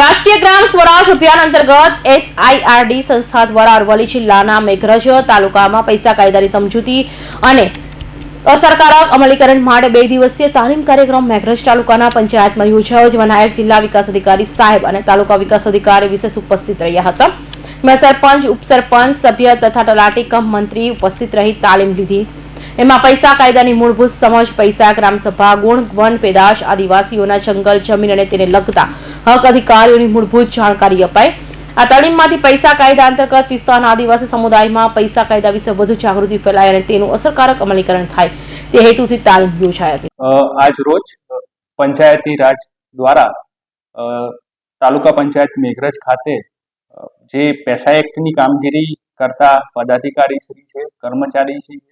રાષ્ટ્રીય ગ્રામ સ્વરાજ અભિયાન અંતર્ગત એસઆઈઆરડી સંસ્થા દ્વારા અરવલ્લી જિલ્લાના મેઘરજ તાલુકામાં પૈસા કાયદાની સમજૂતી અને અસરકારક અમલીકરણ માટે બે દિવસીય તાલીમ કાર્યક્રમ મેઘરજ તાલુકાના પંચાયતમાં યોજાયો, જેમાં નાયબ જિલ્લા વિકાસ અધિકારી સાહેબ અને તાલુકા વિકાસ અધિકારી વિશેષ ઉપસ્થિત રહ્યા હતા. મેં સરપંચ ઉપસરપંચ, સભ્ય તથા તલાટી કમ મંત્રી ઉપસ્થિત રહી તાલીમ લીધી. એમાં પૈસા કાયદાની મૂળભૂત સમજ, પૈસા ગ્રામસભા ગુણ, વન, પેદાશ, આદિવાસીઓના જંગલ, જમીન અને તેને લગતા હક અધિકારીઓની મૂળભૂત જાણકારી અપાય આ તાલીમમાંથી પૈસા કાયદા અંતર્ગત વિસ્તારના આદિવાસી સમુદાયમાં પૈસા કાયદા વિશે વધુ જાગૃતિ ફેલાય અને તેનું અસરકારક અમલીકરણ થાય તે હેતુથી તાલીમ યોજાઈ હતી. આજ રોજ પંચાયતી રાજ દ્વારા તાલુકા પંચાયત મેઘરજ ખાતે જે પેસા એક્ટની કામગીરી કરતા પદાધિકારી શ્રી છે કર્મચારી છે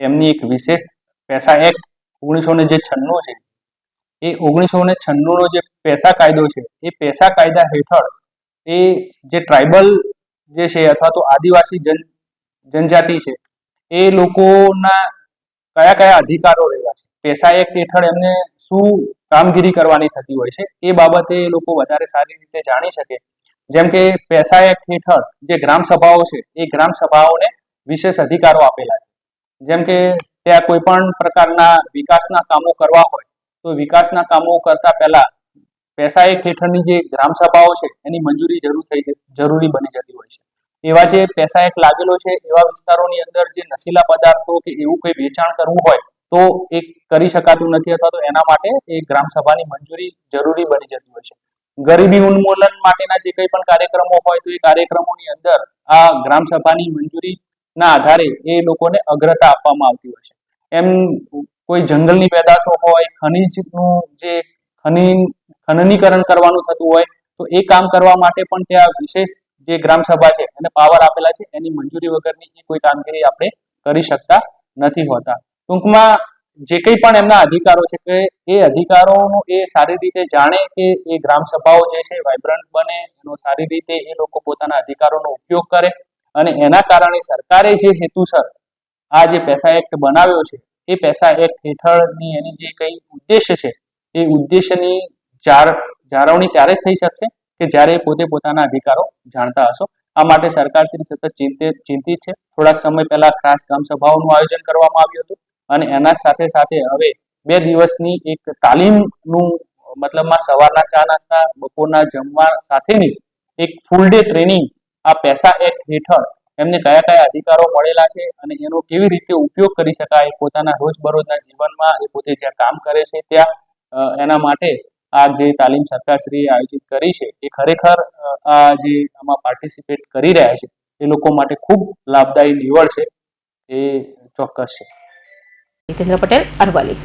એમની એક વિશેષ પેસા એક્ટ ઓગણીસો ને જે છન્નું છે, એ ઓગણીસો ને છન્નુંનો જે પેસા કાયદો છે, એ પેસા કાયદા હેઠળ એ જે ટ્રાઇબલ જે છે અથવા તો આદિવાસી જન, જનજાતિ છે, એ લોકોના કયા કયા અધિકારો રહેવા છે? પેસા એક્ટ હેઠળ એમને શું કામગીરી કરવાની થતી હોય છે? એ બાબતે એ લોકો વધારે સારી રીતે જાણી શકે. જેમ કે પેસા એક્ટ હેઠળ જે ગ્રામ સભાઓ છે, એ ગ્રામ સભાઓને વિશેષ અધિકારો આપેલા છે. જેમ કે ત્યાં કોઈ પણ પ્રકારના વિકાસના કામો કરવા હોય, તો વિકાસના કામો કરતા પહેલા પેસા એક હેઠળની જે ગ્રામ સભાઓ છે, એની મંજૂરી જરૂર થઈ જરૂરી બની જતી હોય છે. એવા જે પેસા એક લાગેલો છે, એવા વિસ્તારોની અંદર જે નશીલા પદાર્થો કે એવું કોઈ વેચાણ કરવું હોય, તો એ કરી શકાતું નથી અથવા તો એના માટે એ ગ્રામ સભાની મંજૂરી જરૂરી બની જતી હોય છે. ગરીબી ઉન્મૂલન માટેના જે કંઈ પણ કાર્યક્રમો હોય, તો એ કાર્યક્રમોની અંદર આ ગ્રામ સભાની મંજૂરીના આધારે એ લોકોને અગ્રતા આપવામાં આવતી હોય છે. એમ કોઈ જંગલની પેદાશો હોય, ખનીજનું જે ખની ખનનીકરણ કરવાનું થતું હોય, તો એ કામ કરવા માટે પણ ત્યાં વિશેષ જે ગ્રામ સભા છે એને પાવર આપેલા છે. એની મંજૂરી વગરની એ કોઈ કામગીરી આપણે કરી શકતા નથી હોતા. ટૂંકમાં જે કંઈ પણ એમના અધિકારો છે કે એ અધિકારોનું એ સારી રીતે જાણે કે એ ગ્રામ સભાઓ જે છે વાઇબ્રન્ટ બને, એનો સારી રીતે એ લોકો પોતાના અધિકારોનો ઉપયોગ કરે અને એના કારણે સરકારે જે હેતુસર આ જે પેસા એક્ટ બનાવ્યો છે, એ પેસા એક્ટ હેઠળની એની જે કંઈ ઉદ્દેશ્ય છે, એ ઉદ્દેશ્યની જાળ જાળવણી ત્યારે જ થઈ શકશે કે જ્યારે પોતે પોતાના અધિકારો જાણતા હશો. આ માટે સરકાર શ્રી સતત ચિંતિત ચિંતિત છે. થોડાક સમય પહેલા ખાસ ગ્રામ સભાઓનું આયોજન કરવામાં આવ્યું હતું અને એના સાથે સાથે હવે બે દિવસની એક તાલીમનું મતલબમાં સવારના ચા નાસ્તા, બપોરના જમવા સાથેની એક ફૂલ ડે ટ્રેનિંગ આ પૈસા એક્ટ હેઠળ એમને કયા કયા અધિકારો મળેલા છે અને એનો કેવી રીતે ઉપયોગ કરી શકાય, પોતાના રોજબરોજના જીવનમાં એ પોતે જ્યાં કામ કરે છે ત્યાં એના માટે આ જે તાલીમ સરકારશ્રીએ આયોજિત કરી છે, એ ખરેખર આ જે આમાં પાર્ટિસિપેટ કરી રહ્યા છે, એ લોકો માટે ખૂબ લાભદાયી નીવડ છે, એ ચોક્કસ છે. જીતેન્દ્ર પટેલ, અરવલ્લી.